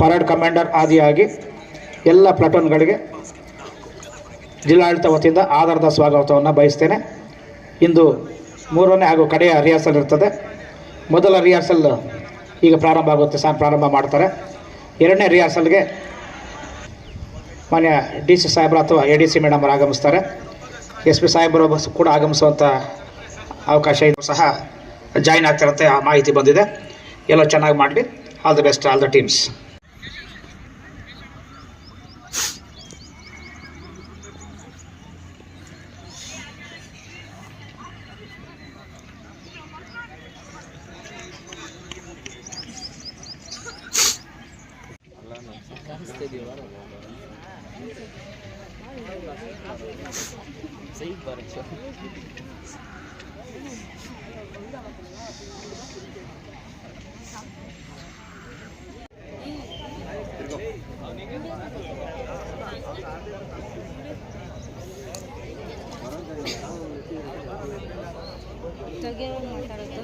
Parade commander ಆದಿಯಾಗಿ ಎಲ್ಲ ಪ್ಲಾಟೂನ್ಗಳಿಗೆ ಜಿಲ್ಲಾಡಳಿತ ವತಿಯಿಂದ ಆಧಾರದ ಸ್ವಾಗತವನ್ನು ಬಯಸ್ತೇನೆ. ಇಂದು ಮೂರನೇ ಹಾಗೂ ಕಡೆಯ ರಿಹರ್ಸಲ್ ಇರ್ತದೆ. ಮೊದಲ ರಿಹರ್ಸಲ್ ಈಗ ಪ್ರಾರಂಭ ಆಗುತ್ತೆ ಸಹ ಪ್ರಾರಂಭ ಮಾಡ್ತಾರೆ. ಎರಡನೇ ರಿಹರ್ಸಲ್ಗೆ ಮಾನ್ಯ ಡಿ ಸಿ ಸಾಹೇಬ್ರ ಅಥವಾ ಎ ಡಿ ಸಿ ಮೇಡಮ್ ಅವರು ಆಗಮಿಸ್ತಾರೆ. ಎಸ್ ಪಿ ಸಾಹೇಬರು ಕೂಡ ಆಗಮಿಸುವಂಥ ಅವಕಾಶ ಇದು ಸಹ ಜಾಯಿನ್ ಆಗ್ತಿರುತ್ತೆ, ಆ ಮಾಹಿತಿ ಬಂದಿದೆ. ಎಲ್ಲ ಚೆನ್ನಾಗಿ ಮಾಡಲಿ. All the best all the teams ತೆಗಿಯೋ ಮಾತಾಡೋದು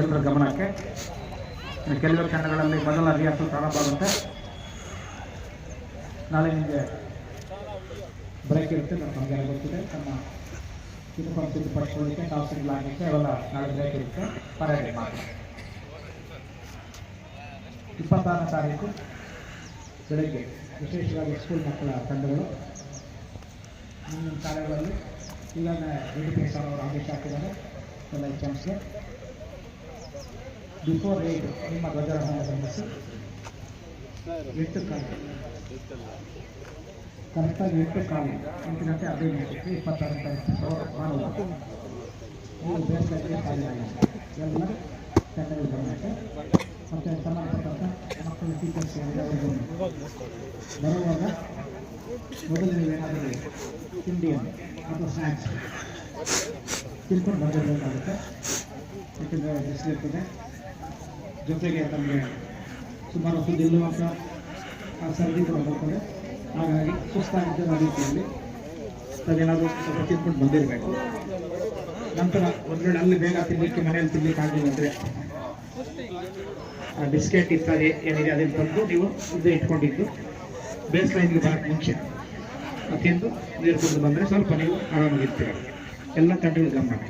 ಎಲ್ಲರ ಗಮನಕ್ಕೆ. ಕೆಲವೇ ಕ್ಷಣಗಳಲ್ಲಿ ಮೊದಲ ರಿಹರ್ಸಲ್ ಪ್ರಾರಂಭ ಆಗುತ್ತೆ. ನಾಳೆ ನಿಮಗೆ ಬ್ರೇಕ್ ಇರುತ್ತೆ ನಮ್ಮ ನಮಗೆ ಗೊತ್ತಿದೆ. ನಮ್ಮ ಯೂನಿಫಾರ್ಮ್ ಸಿದ್ಧಪಡಿಸ್ಕೊಳ್ಳಿಕ್ಕೆ ನಾವು ಸಿಗ್ಲ್ ಆಗಲಿಕ್ಕೆ ಅವೆಲ್ಲ ನಾಳೆ ಬ್ರೇಕ್ ಇರುತ್ತೆ. ಪರೇಡ್ ಮಾಡಿ ಇಪ್ಪತ್ತಾರನೇ ತಾರೀಕು ಬೆಳಗ್ಗೆ, ವಿಶೇಷವಾಗಿ ಸ್ಕೂಲ್ ಮಕ್ಕಳ ತಂಡಗಳು. ಮುಂದಿನ ಶಾಲೆಗಳಲ್ಲಿ ಪಿ ಸರ್ ಅವರು ಆದೇಶ ಹಾಕಿದ್ದಾರೆ. ಎಲ್ಲ ಎಚ್ ಎಮ್ಸ್ಗೆ ಬಿಫೋರ್ ಏಟ್ ನಿಮ್ಮ ಧ್ವಜಾರೋಹಣ ಗಮನಿಸಿ ಎಂಟು ಕಾಲು. ಕರೆಕ್ಟಾಗಿ ಎಂಟು ಕಾಲು. ಎಂಟು ಗಂಟೆ ಹದಿನೈದು ನಿಮಿಷಕ್ಕೆ ಇಪ್ಪತ್ತಾರು ಭಾನುವಾರ ನೀವು ಬೇಸಿಗೆ ಖಾಲಿಯಾಗಿದೆ ಎಲ್ಲ ಟೀಚರ್ಸ್ ಎಲ್ಲರಿಗೂ ಬರುವಾಗ ಮೊದಲು ಏನಾದರೂ ತಿಂಡಿಯನ್ನು ಅಥವಾ ಸ್ನ್ಯಾಕ್ಸ್ ತಿಳ್ಕೊಂಡು ಬಂದಿರಬೇಕಾಗುತ್ತೆ ಯಾಕೆಂದರೆ ಬಿಸಿಲಿರ್ತದೆ ಜೊತೆಗೆ ತಮಗೆ ಸುಮಾರು ಹೊತ್ತು ನಿಲ್ಲುವಂಥ ಆ ಸರ್ದಿ ಕೂಡ ಬರ್ತದೆ. ಹಾಗಾಗಿ ಸುಸ್ತಾಗಿದ್ದ ರೀತಿಯಲ್ಲಿ ಅದೇನಾದರೂ ಸ್ವಲ್ಪ ತಿನ್ಕೊಂಡು ಬಂದಿರಬೇಕು. ನಂತರ ಒಂದು ಅಲ್ಲಿ ಬೇಗ ತಿನ್ನಲಿಕ್ಕೆ ಮನೆಯಲ್ಲಿ ತಿನ್ನಲಿಕ್ಕೆ ಆಗಲಿಲ್ಲ ಅಂದರೆ ಬಿಸ್ಕೆಟ್ ಇತ್ಯಾದಿ ಏನಿದೆ ಅದನ್ನು ತಂದು ನೀವು ಸುದ್ದಿ ಇಟ್ಕೊಂಡಿದ್ದು. ಬೇಸ್ ಲೈನ್ಗೆ ಬರೋಕ್ಕೆ ಮುಂಚೆ ತಿಂದು ನೀರು ಕುಡಿದು ಬಂದರೆ ಸ್ವಲ್ಪ ನೀವು ಆರಾಮಾಗಿರ್ತೀರ ಎಲ್ಲ ತಂಡಗಳು ಗಮನ.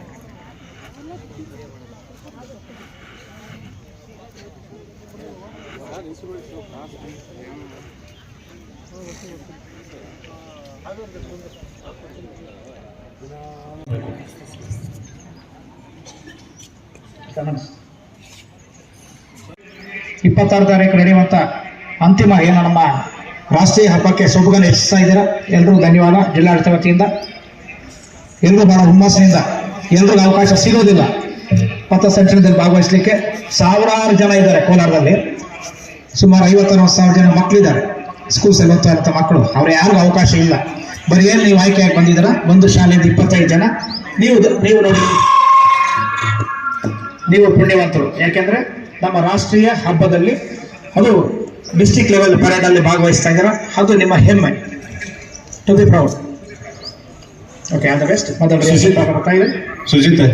ಇಪ್ಪತ್ತಾರು ತಾರೀಕು ನಡೆಯುವಂಥ ಅಂತಿಮ ಏನು ನಮ್ಮ ರಾಷ್ಟ್ರೀಯ ಹಬ್ಬಕ್ಕೆ ಸೊಬಗನ್ನು ಹೆಚ್ಚಿಸ್ತಾ ಇದ್ದೀರಾ? ಎಲ್ರಿಗೂ ಧನ್ಯವಾದ ಜಿಲ್ಲಾಡಳಿತ ವತಿಯಿಂದ. ಎಲ್ಲರೂ ಬಹಳ ಹುಮ್ಮಸ್ಸಿನಿಂದ ಎಲ್ರಿಗೂ ಅವಕಾಶ ಸಿಗೋದಿಲ್ಲ. ಪಥಸಂಚಲನದಲ್ಲಿ ಭಾಗವಹಿಸಲಿಕ್ಕೆ ಸಾವಿರಾರು ಜನ ಇದ್ದಾರೆ ಕೋಲಾರದಲ್ಲಿ. ಸುಮಾರು ಐವತ್ತರವತ್ತು ಸಾವಿರ ಜನ ಮಕ್ಕಳಿದ್ದಾರೆ ಸ್ಕೂಲ್ಸ್ ಅಲ್ಲಿ ಓದ್ತಾ ಇರೋ ಮಕ್ಕಳು ಅವ್ರು ಯಾರಿಗೂ ಅವಕಾಶ ಇಲ್ಲ. ಬರೀ ಏನು ನೀವು ಆಯ್ಕೆಯಾಗಿ ಬಂದಿದ್ದೀರ? ಒಂದು ಶಾಲೆಯಿಂದ ಇಪ್ಪತ್ತೈದು ಜನ. ನೀವು ನೀವು ನೋಡಿ. ನೀವು ಪುಣ್ಯವಂತರು. ಯಾಕೆಂದ್ರೆ ನಮ್ಮ ರಾಷ್ಟ್ರೀಯ ಹಬ್ಬದಲ್ಲಿ ಅದು ಡಿಸ್ಟಿಕ್ ಲೆವೆಲ್ ಪರೇಡ್ ಅಲ್ಲಿ ಭಾಗವಹಿಸ್ತಾ ಇದ್ದೀರಾ? ಅದು ನಿಮ್ಮ ಹೆಮ್ಮೆ. To be proud okay all the best ಮೊದಲು ಸುಜಿತ್. ಬರ್ತಾ ಇದೆ? ಸುಜಿತ್.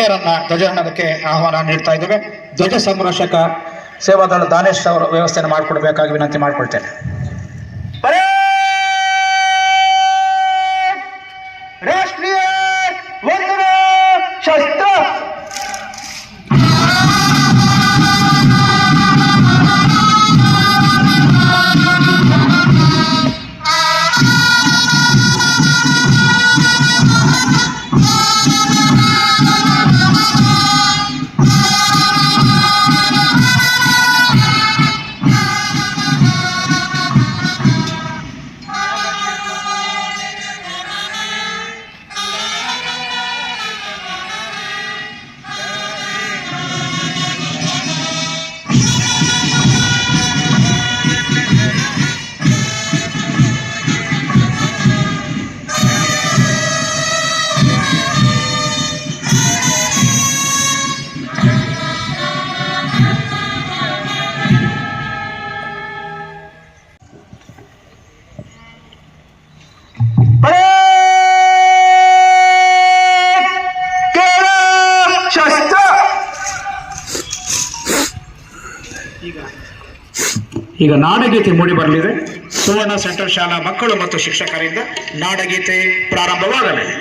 ಗಣ್ಯರನ್ನ ಧ್ವಜಾರೋಹಣಕ್ಕೆ ಆಹ್ವಾನ ನೀಡ್ತಾ ಇದ್ದೇವೆ. ಧ್ವಜ ಸಂರಕ್ಷಕ ಸೇವಾದಳ ದಾನೇಶ್ ಅವರು ವ್ಯವಸ್ಥೆಯನ್ನು ಮಾಡಿಕೊಡ್ಬೇಕಾಗಿ ವಿನಂತಿ ಮಾಡಿಕೊಳ್ತೇನೆ. ಈಗ ನಾಡಗೀತೆ ಮೂಡಿ ಬರಲಿದೆ. ಸುವರ್ಣ ಸೆಂಟ್ರಲ್ ಶಾಲಾ ಮಕ್ಕಳು ಮತ್ತು ಶಿಕ್ಷಕರಿಂದ ನಾಡಗೀತೆ ಪ್ರಾರಂಭವಾಗಲಿದೆ.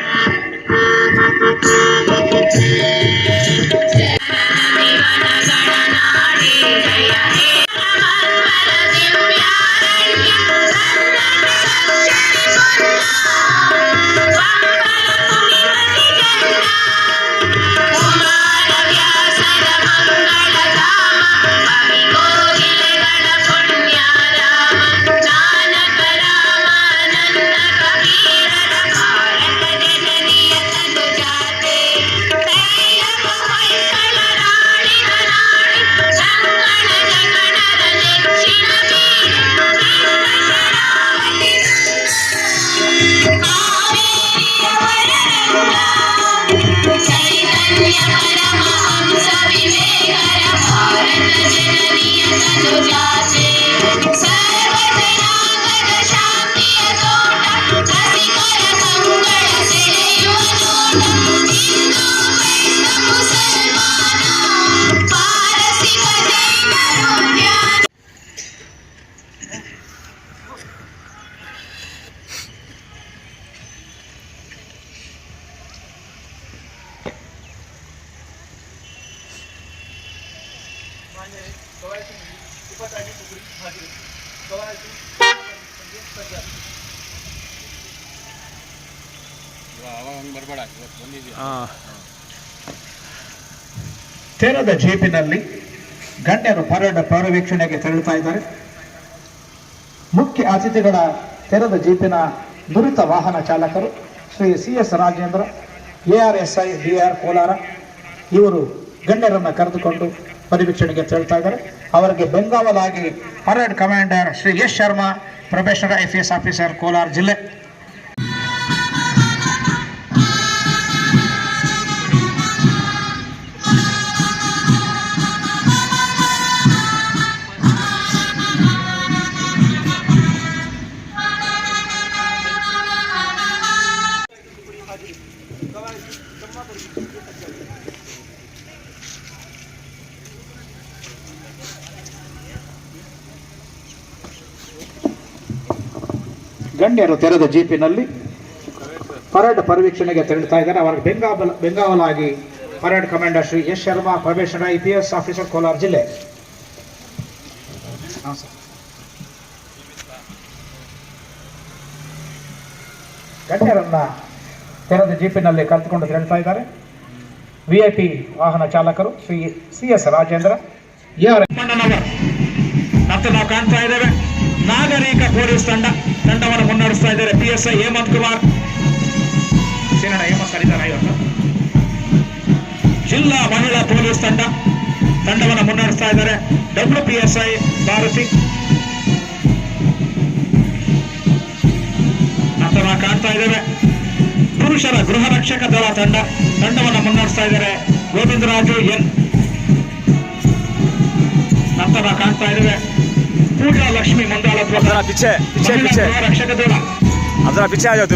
ತೆರೆದ ಜೀಪಿನಲ್ಲಿ ಗಣ್ಯರು ಪರೇಡ್ ಪೌರವೀಕ್ಷಣೆಗೆ ತೆರಳುತ್ತಾ ಇದ್ದಾರೆ. ಮುಖ್ಯ ಅತಿಥಿಗಳ ತೆರೆದ ಜೀಪಿನ ನುರಿತ ವಾಹನ ಚಾಲಕರು Shri C S Rajendra A R S I D A R Kolar ಗಣ್ಯರನ್ನು ಕರೆದುಕೊಂಡು ಪರಿವೀಕ್ಷಣೆಗೆ ತೆರಳುತ್ತಾ ಇದ್ದಾರೆ. ಅವರಿಗೆ ಬೆಂಗಾವಲಾಗಿ parade commander Shri S Sharma probationer I P S officer Kolar ಜಿಲ್ಲೆ. ಗಣ್ಯರು ತೆರೆದ ಜೀಪಿನಲ್ಲಿ ಪರೇಡ್ ಪರಿವೀಕ್ಷಣೆಗೆ ತೆರಳುತ್ತಾ ಇದ್ದಾರೆ. ಅವರಿಗೆ ಬೆಂಗಾವಲ ಬೆಂಗಾವಲಾಗಿ parade commander Shri S Sharma ಪ್ರವೇಶನ I P S officer, Kolar ಜಿಲ್ಲೆ. ಗಣ್ಯರನ್ನ ತೆರೆದ ಜೀಪಿನಲ್ಲಿ ಕರೆದುಕೊಂಡು ತೆರಳ್ತಾ ಇದ್ದಾರೆ. ವಿ ಐ ಪಿ ವಾಹನ ಚಾಲಕರು ಶ್ರೀ ಸಿ ಎಸ್ ರಾಜೇಂದ್ರ. ಮತ್ತು ನಾವು ಕಾಣ್ತಾ ಇದ್ದೇವೆ. ನಾಗರಿಕ ಪೊಲೀಸ್ ತಂಡ. ತಂಡವನ್ನು ಮುನ್ನಡೆಸ್ತಾ ಇದ್ದಾರೆ. P S I Hemanth Kumar. ಸೇನಣ್ಣ Hemanth ಕರೀತಾರ ಇವತ್ತು. ಜಿಲ್ಲಾ ಮಹಿಳಾ ಪೊಲೀಸ್ ತಂಡ ತಂಡವನ್ನು ಮುನ್ನಡೆಸ್ತಾ ಇದ್ದಾರೆ. W P S I Bharathi. ನಂತರ ಕಾಣ್ತಾ ಇದ್ದೇವೆ ಪುರುಷರ ಗೃಹ ರಕ್ಷಕ ದಳ ತಂಡ ತಂಡವನ್ನು ಮುನ್ನಡೆಸ್ತಾ ಇದ್ದಾರೆ. ಗೋವಿಂದರಾಜು ಎನ್. ನಂತರ ಕಾಣ್ತಾ ಇದ್ದೇವೆ আপনারা পিছে পিছে পিছে আপনারা পিছে ಆ ಜೊತೆ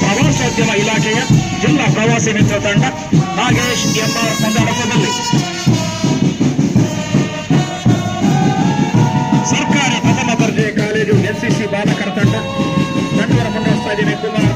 ಪ್ರವಾಸೋದ್ಯಮ ಇಲಾಖೆಯ ಜಿಲ್ಲಾ ಪ್ರವಾಸಿ ಮಿತ್ರ ತಂಡ ನಾಗೇಶ್ ಎಂಬ ಮುಂದಾಡಕದಲ್ಲಿ ಸರ್ಕಾರ ಪ್ರಥಮ ದರ್ಜೆ ಕಾಲೇಜು ಎನ್ಸಿಸಿ ಬಾಲಕರ ತಂಡ ತಂಡವನ್ನು ಮುನ್ನಡೆಸ್ತಾ ಇದ್ದೇವೆ ಕುಮಾರ್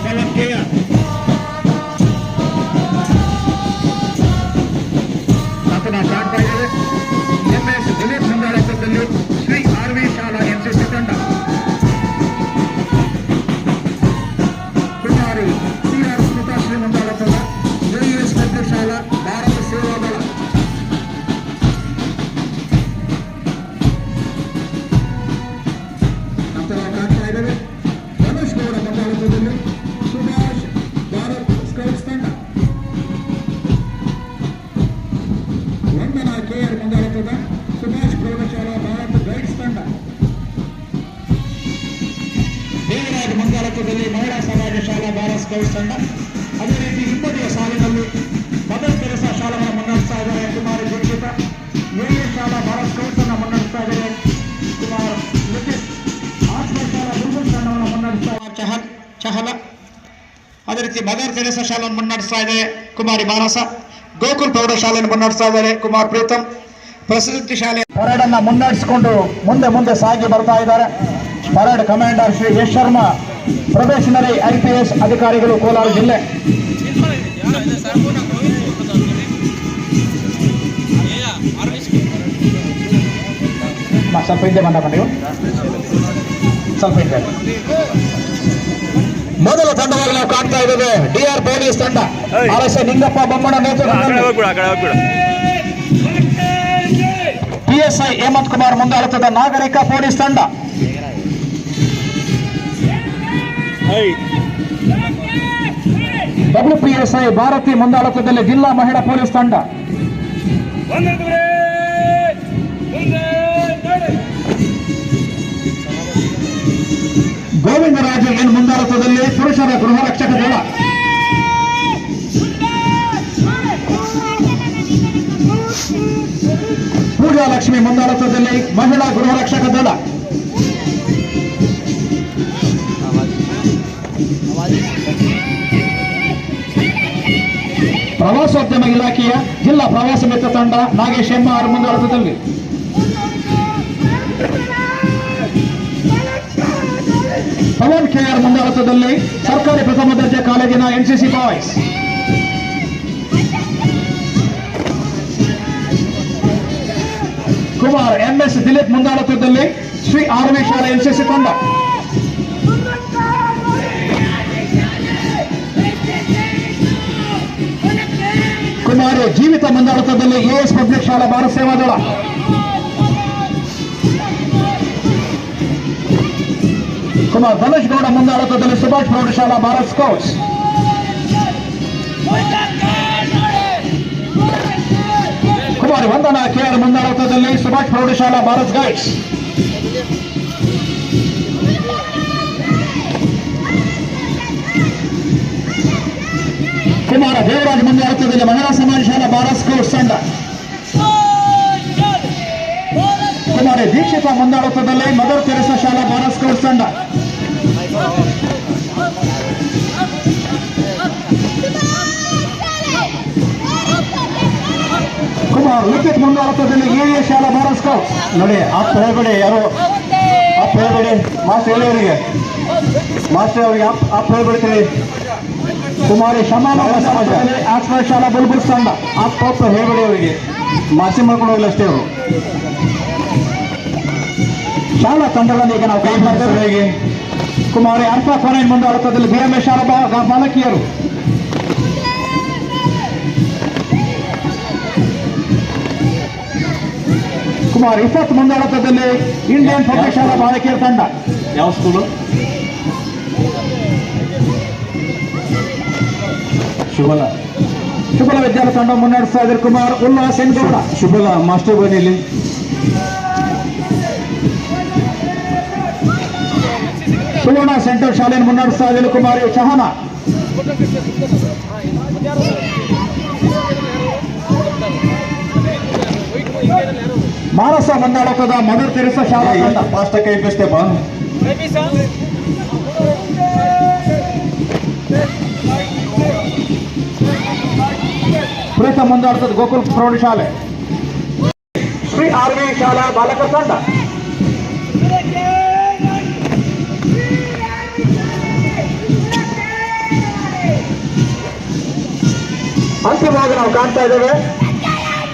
ತಂಡ ಅದೇ ರೀತಿ ಹಿಂಬದಿಯ ಸಾಲಿನಲ್ಲಿ ಮದರ್ ತೆರೆಸಾ ಶಾಲೆಗಳನ್ನು ಮುನ್ನಡೆಸ್ತಾ ಇದ್ದಾರೆ. ಕುಮಾರ್ ದೀಕ್ಷಿತ ಏಳು ಶಾಲಾ ಭಾರತ್ ಸ್ಕೌಟ್ಸ್ ಅನ್ನು ಮುನ್ನಡೆಸ್ತಾ ಇದ್ದಾರೆ. ಕುಮಾರ್ ನಿತೀಶ್ ಆಸ್ಪರ್ ಶಾಲಾ ಗುರುಗುಲ್ ತಂಡವನ್ನು ಮುನ್ನಡೆಸ್ತಾ ಚಹಲ್, ಚಹಲ. ಅದೇ ರೀತಿ ಮದರ್ ತೆರೆಸಾ ಶಾಲೆಯನ್ನು ಮುನ್ನಡೆಸ್ತಾ ಇದೆ ಕುಮಾರಿ ಮಾನಸ ಗೋಕುಲ್ ಪ್ರೌಢಶಾಲೆಯನ್ನು ಮುನ್ನಡೆಸ್ತಾ ಇದ್ದಾರೆ. ಕುಮಾರ್ ಪ್ರೀತಮ್ ಪ್ರಸಿದ್ಧಿ ಶಾಲೆ. ಪರೇಡ್ ಅನ್ನ ಮುನ್ನಡೆಸಿಕೊಂಡು ಮುಂದೆ ಮುಂದೆ ಸಾಗಿ ಬರ್ತಾ ಇದ್ದಾರೆ. Parade commander Shri Yash Sharma probationary IPS P S ಅಧಿಕಾರಿಗಳು ಕೋಲಾರ ಜಿಲ್ಲೆ. ಸ್ವಲ್ಪ ಹಿಂದೆ ಬಂದ ನೀವು? ಸ್ವಲ್ಪ ಹಿಂದೆ. ಮೊದಲ ತಂಡವಾಗಿ ನಾವು ಕಾಣ್ತಾ ಇದ್ದೇವೆ. ಡಿಆರ್ ಪೊಲೀಸ್ ತಂಡ. ಆರ್ ಎಸ್ ನಿಂಗಪ್ಪ ಬೊಮ್ಮಣ ನೇತೃತ್ವ ಪಿಎಸ್ಐ ಹೇಮಂತ್ ಕುಮಾರ್ ಮುಂದಾಳುತ್ತದ ನಾಗರಿಕ ಪೊಲೀಸ್ ತಂಡ. ಡಬ್ಲ್ಯೂಪಿಎಸ್ಐ ಭಾರತಿ ಮುಂದಾಳತ್ವದಲ್ಲಿ ಜಿಲ್ಲಾ ಮಹಿಳಾ ಪೊಲೀಸ್ ತಂಡ. ಗೋವಿಂದರಾಜ ಎನ್ ಮುಂದಾಳತ್ವದಲ್ಲಿ? ಪುರುಷರ ಗೃಹ ರಕ್ಷಕ ದಳ. ಪೂಜಾ ಲಕ್ಷ್ಮಿ ಮುಂದಾಳತ್ವದಲ್ಲಿ ಮಹಿಳಾ ಗೃಹ ರಕ್ಷಕ ದಳ. ಪ್ರವಾಸೋದ್ಯಮ ಇಲಾಖೆಯ ಜಿಲ್ಲಾ ಪ್ರವಾಸ ಮಿತ್ರ ತಂಡ ನಾಗೇಶ್ ಎಂ ಅವರ ಮುಂದುವರೆದಲ್ಲಿ ಪವನ್ ಕೆಆರ್ ಮುಂದಾಳತ್ವದಲ್ಲಿ ಸರ್ಕಾರಿ ಪ್ರಥಮ ದರ್ಜೆ ಕಾಲೇಜಿನ NCC boys. Kumar MS Dilip ಮುಂದಾಳತ್ವದಲ್ಲಿ Shri RV ಶಾಲೆ ಎನ್ಸಿಸಿ ತಂಡ. ಕುಮಾರ್ ಜೀವಿತ ಮುಂದಾಡುತ್ತದಲ್ಲಿ ಎಎಸ್ ಪಬ್ಲಿಕ್ ಶಾಲಾ ಭಾರತ ಸೇವಾ ಕುಮಾರ್ ಧನುಷ್ ಗೌಡ ಮುಂದಾಡುತ್ತದಲ್ಲಿ ಸುಭಾಷ್ ಪ್ರೌಢಶಾಲಾ ಭಾರತ್ ಸ್ಕೌಟ್ಸ್. ಕುಮಾರ್ ವಂದನಾ ಕೆಆರ್ ಮುಂದಾಡುತ್ತದಲ್ಲಿ ಸುಭಾಷ್ ಪ್ರೌಢಶಾಲಾ ಭಾರತ್ ಗೈಡ್ಸ್. ಕುಮಾರ ದೇವರಾಜ್ ಮುಂದುವರೆತದಲ್ಲಿ ಮಹಿಳಾ ಸಮಾಜ ಶಾಲಾ ಭಾರತ್ ಸ್ಕೌಟ್ಸ್ ತಂಡ ಕುಮಾರಿ ದೀಕ್ಷಿತ ಮುಂದಾಳುತ್ತದಲ್ಲಿ ಮದರ್ ತೆರೆಸ ಶಾಲಾ ಭಾರತ್ ಸ್ಕೌಟ್ಸ್ ತಂಡ ಕುಮಾರ್ ಲಿಖಿತ್ ಮುಂದಾಳುತ್ತದಲ್ಲಿ ಎ ಶಾಲಾ ಭಾರತ್ ಸ್ಕೌಟ್ಸ್ ನೋಡಿ, ಆ ಹೇಳ್ಬೇಡಿ ಯಾರು? ಆ ಹೇಳ್ಬೇಡಿ ಮಾಸ್ಟರ್ ಹೇಳಿ ಅವರಿಗೆ ಮಾಸ್ಟರ್ ಅವರಿಗೆ ಅಪ್ ಅಪ್ಪ ಹೇಳ್ಬಿಡ್ತೀವಿ ಕುಮಾರಿ ಆಕ್ಸ್ಫರ್ಡ್ ಶಾಲಾ ಬುಲ್ಬುಲ್ ಸಂಡ ಅಪ್ಪ ಹೇಳಿ ಅವರಿಗೆ ಮಾಸಿ ಮಾಡ್ಕೊಂಡು ಹೋಗಿಲ್ಲ ಅಷ್ಟೇ ಅವರು ಶಾಲಾ ತಂಡಗಳನ್ನು ಈಗ ನಾವು ಕೈ ಮಾಡ್ತೇವೆ ಹೇಗೆ? ಕುಮಾರಿ ಅರ್ಥ ಕೊನೆ ಮುಂದೆ ಬಿ ಎಂ ಎಸ್ ಶಾಲಾ ಬಾಲಕಿಯರು. ಕುಮಾರ್ ಇಪ್ಪತ್ತು ಮುಂದಾಳುತ್ತದಲ್ಲಿ ಇಂಡಿಯನ್ ಪ್ರೌಢಶಾಲಾ ಶಾಲಾ ಬಾಲಕಿಯರ ತಂಡ. ಯಾವ ಸ್ಕೂಲು ಶುಭಲ ಶುಭಲ ವಿದ್ಯಾರ್ಥಿ ತಂಡ ಮುನ್ನಡೆಸ್ತಾ ಇದ್ದಾರೆ. ಕುಮಾರ್ ಉಲ್ಲಾಸ್ ಗೌಡ ಶುಭಲ ಮಾಸ್ಟರ್ ಬನ್ನಿಲಿ ಸುವರ್ಣ ಸೆಂಟರ್ ಶಾಲೆಯನ್ನು ಮುನ್ನಡೆಸ್ತಾ ಇದ್ದಾರೆ ಕುಮಾರಿ ಚಹನ ಮಾನಸ ಮುಂದಾಳುತ್ತದ ಮದರ್ ತೆರೆಸ ಶಾಲಾ ಫಾಸ್ಟ್ ಕೈ ಬಿಸ್ತೇಪ ಪ್ರೀತ ಮುಂದಾಡ್ತದೆ ಗೋಕುಲ್ ಪ್ರೌಢಶಾಲೆ ಶ್ರೀ ಆರ್ವಿ ಶಾಲಾ ಬಾಲಕರ ತಂಡ. ಅಂತಿಮವಾಗಿ ನಾವು ಕಾಣ್ತಾ ಇದ್ದೇವೆ.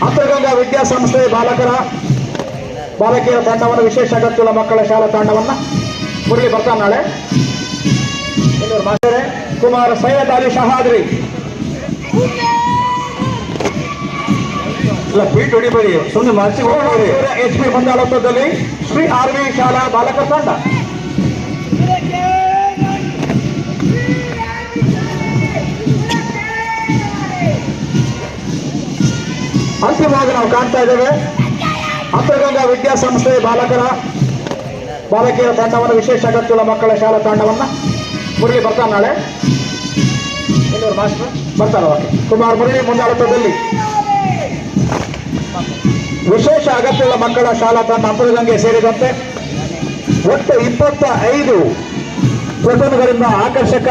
ಅಂತರ್ಗಂಗಾ ವಿದ್ಯಾಸಂಸ್ಥೆ ಬಾಲಕರ ಬಾಲಕಿಯರ ತಂಡವನ್ನು ವಿಶೇಷ ಅಗತ್ಯಗಳ ಮಕ್ಕಳ ಶಾಲಾ ತಂಡವನ್ನ ಮುರಳಿ ಬರ್ತಾನೆ ನಾಳೆ. ಕುಮಾರ್ ಸೈಯದ್ ಅಲಿ ಶಹಾದ್ರಿ. ಇಲ್ಲ ಪೀಟ್ ಹೊಡಿಬೇಡಿ. ಸುಮ್ಮನೆ ಮನಸ್ಸಿ ಹೋಗ್ಬೇಡಿ. ಎಚ್ ಪಿ ಮುಂದಾಳತ್ವದಲ್ಲಿ ಶ್ರೀ ಆರ್ ವಿ ಶಾಲಾ ಬಾಲಕ ತಂಡ. ಅಂತಿಮವಾಗಿ ನಾವು ಕಾಣ್ತಾ ಇದ್ದೇವೆ. ಅಂತರ್ಗಂಗಾ ವಿದ್ಯಾಸಂಸ್ಥೆ ಬಾಲಕರ ಬಾಲಕಿಯರ ತಂಡವನ್ನು ವಿಶೇಷ ಅಗತ್ಯಗಳ ಮಕ್ಕಳ ಶಾಲಾ ತಂಡವನ್ನು ಮುರಳಿ ಬರ್ತಾನೆ ನಾಳೆ. ಮಾಸ್ಟರ್? ಬರ್ತಾನೆ ಓಕೆ. ಕುಮಾರ್ ಮುರಳಿ ಮುಂದಾಳತ್ವದಲ್ಲಿ ವಿಶೇಷ ಅಗತ್ಯಗಳ ಮಕ್ಕಳ ಶಾಲಾ ತಂಡ ಅಂಬರಗಂಗೆ ಸೇರಿದಂತೆ ಒಟ್ಟು ಇಪ್ಪತ್ತ ಐದು ಪ್ರಕರಣಗಳಿಂದ ಆಕರ್ಷಕ